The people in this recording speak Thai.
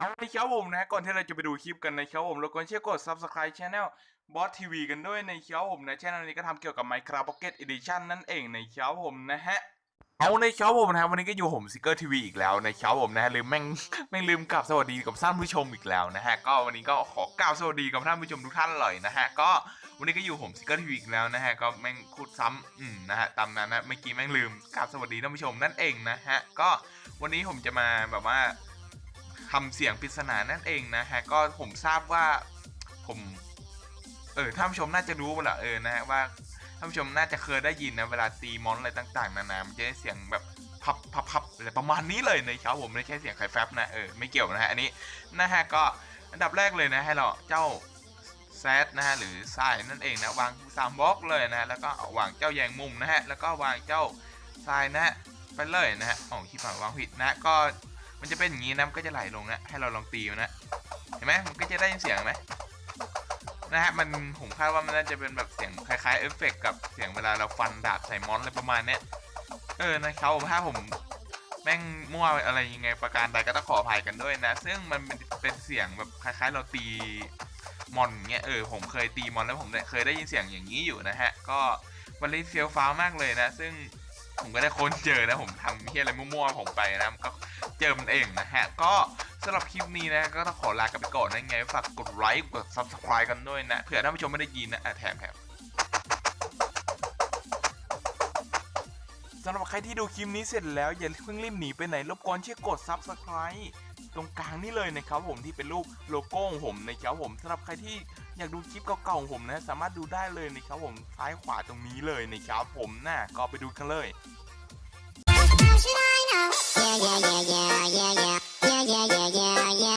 เอาในครับผมนะก่อนที่เราจะไปดูคลิปกันนะครับผมเราควรเชื่อกด subscribe channel Boss TV กันด้วยในครับผมนะ channel นี้ก็ทำเกี่ยวกับ Minecraft Pocket Edition นั่นเองในครับผมนะฮะเอาในครับผมนะวันนี้ก็อยู่ผมซิกเกอร์ทีวีอีกแล้วในครับผมนะฮะลืมแม่งแม่งลืมกลับสวัสดีกับท่านผู้ชมอีกแล้วนะฮะก็วันนี้ก็ขอกล่าวสวัสดีกับท่านผู้ชมทุกท่านเลยนะฮะก็วันนี้ก็อยู่ผมซิกเกอร์ทีวีอีกแล้วนะฮะก็แม่งพูดซ้ำอืมนะฮะตามนั้นนะเมื่อกี้แม่งลืมกล่าวสวัสดีท่านผู้ชมนั่นเองนะฮะก็วันนี้ผมจะมาแบบว่า ทำเสียงปริศนานั่นเองนะฮะก็ผมทราบว่าผมเออท่านผู้ชมน่าจะรู้ละเออนะฮะว่าท่านผู้ชมน่าจะเคยได้ยินนะเวลาตีมอนอะไรต่างๆนานามันจะได้เสียงแบบพับพับพับอะไรประมาณนี้เลยนะครับผมไม่ใช่เสียงใครแฟบนะเออไม่เกี่ยวนะฮะอันนี้นะฮะก็อันดับแรกเลยนะให้เราเจ้าแซดนะฮะหรือทรายนั่นเองนะวางสามบล็อกเลยนะแล้วก็วางเจ้าแยงมุมนะฮะแล้วก็วางเจ้าทรายนะฮะไปเลยนะฮะอ๋อขี้ฝังวางผิดนะก็ มันจะเป็นอย่างนี้นะมันก็จะไหลลงนะให้เราลองตีมันนะเห็นไหมมันก็จะได้ยินเสียงไหมนะฮะมันผมคาดว่ามันน่าจะเป็นแบบเสียงคล้ายๆเอฟเฟกต์กับเสียงเวลาเราฟันดาบใส่มอนอะไรประมาณเนี้ยเออนะครับถ้าผมแม่งมั่วอะไรยังไงประการใดก็ต้องขออภัยกันด้วยนะ ซึ่งมันเป็นเสียงแบบคล้ายๆ เราตีมอนเงี้ยเออผมเคยตีมอนแล้วผมเคยได้ยินเสียงอย่างนี้อยู่นะฮะก็วันนี้เฟี้ยวฟ้าวมากเลยนะ ซึ่ง ผมก็ได้ค้นเจอนะผมทำเที่อะไรมั่วๆผมไปนะก็เจอมันเองนะฮะ ก็สำหรับคลิปนี้นะก็ต้องขอลากันไปก่อนนะไงฝากกดไลค์กด subscribe กันด้วยนะเผื่อท่านผู้ชมไม่ได้ยินนะอะแถมแถมสำหรับใครที่ดูคลิปนี้เสร็จแล้ว อย่าเพิ่งรีบหนีไปไหนรบกวนช่วยกด subscribe ตรงกลางนี่เลยนะครับผมที่เป็นรูปโลโก้ของผมนะครับผมสำหรับใครที่ อยากดูคลิปเก่าๆของผมนะ สามารถดูได้เลยนะครับผมซ้ายขวาตรงนี้เลยนะครับผมนะก็ไปดูกันเลย